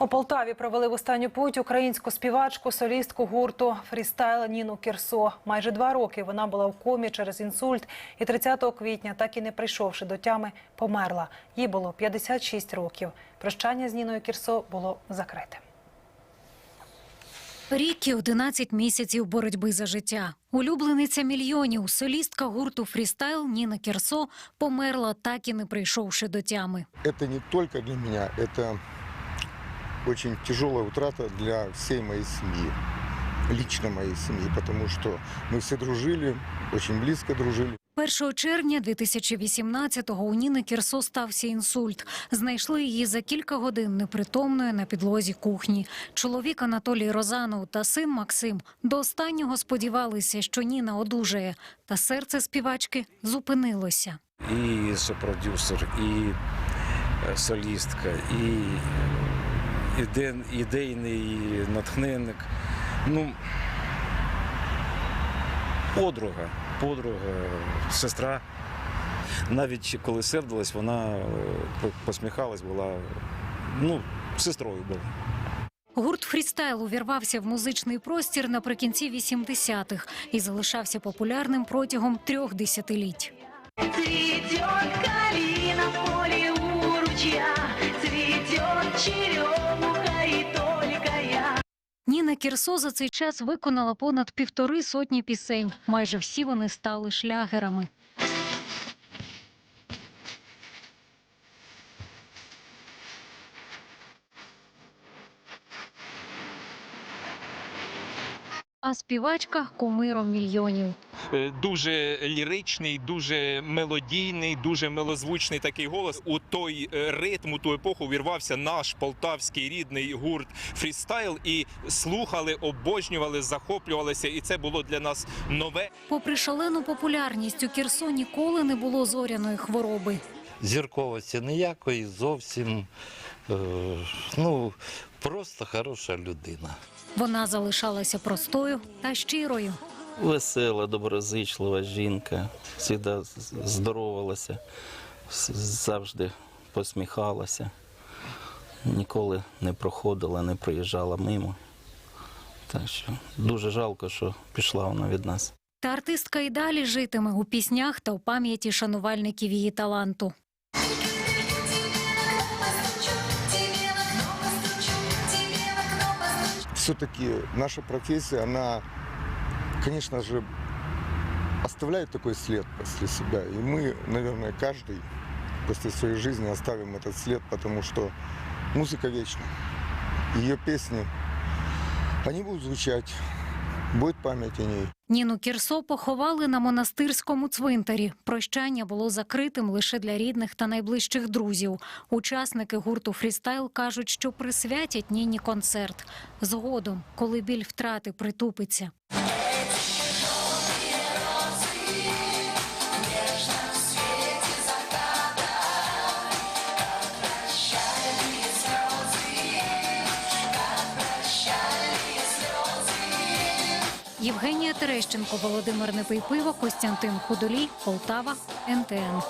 У Полтаві провели в останню путь українську співачку, солістку гурту фрістайл Ніну Кірсо. Майже два роки вона була в комі через інсульт, і 30 квітня, так і не прийшовши до тями, померла. Їй було 56 років. Прощання з Ніною Кірсо було закрите. Рік і 11 місяців боротьби за життя. Улюблениця мільйонів, солістка гурту фрістайл Ніна Кірсо померла, так і не прийшовши до тями. Это не только для меня, это очень тяжелая утрата для всей моей семьи, лично моей семьи, потому что мы все дружили, очень близко дружили. 1 червня 2018-го у Ніни Кірсо стався інсульт. Знайшли її за кілька годин непритомною на підлозі кухні. Чоловік Анатолій Розанов та син Максим до останнього сподівалися, що Ніна одужає, та серце співачки зупинилося. і сопродюсер, і е, солістка, і е, ідейний натхненник. Ну, подруга, подруга, сестра. Навіть коли сердилась, вона е, посміхалась, була ну, сестрою була. Гурт фрістайл увірвався в музичний простір наприкінці 80-х і залишався популярним протягом трьох десятиліть. Цветет калина в поле у ручья, цветет черемуха и только я. Ніна Кірсо за цей час виконала понад півтори сотні пісень. Майже всі вони стали шлягерами. А співачка кумиром мільйонів. Е, дуже ліричний, дуже мелодійний, дуже милозвучний такий голос. У той е, ритм, у ту епоху увірвався наш полтавський рідний гурт фрістайл. І слухали, обожнювали, захоплювалися. І це було для нас нове. Попри шалену популярність, у Кірсо ніколи не було зоряної хвороби. зірковості ніякої, зовсім ну, просто хороша людина. Вона залишалася простою та щирою. Весела, доброзичлива жінка, завжди здоровалася, завжди посміхалася, ніколи не проходила, не проїжджала мимо. Так що дуже жалко, що пішла вона від нас. Та артистка і далі житиме у піснях та у пам'яті шанувальників її таланту. Все-таки наша профессия, она, конечно же, оставляет такой след после себя. И мы, наверное, каждый после своей жизни оставим этот след, потому что музыка вечна. Ее песни, они будут звучать, будет память ній. Ніну Кірсо поховали на монастирському цвинтарі. Прощання було закритим лише для рідних та найближчих друзів. Учасники гурту фрістайл кажуть, що присвятять Ніні концерт згодом, коли біль втрати притупиться. Євгенія Терещенко, Володимир Непейпиво, Костянтин Худолій, Полтава, НТН.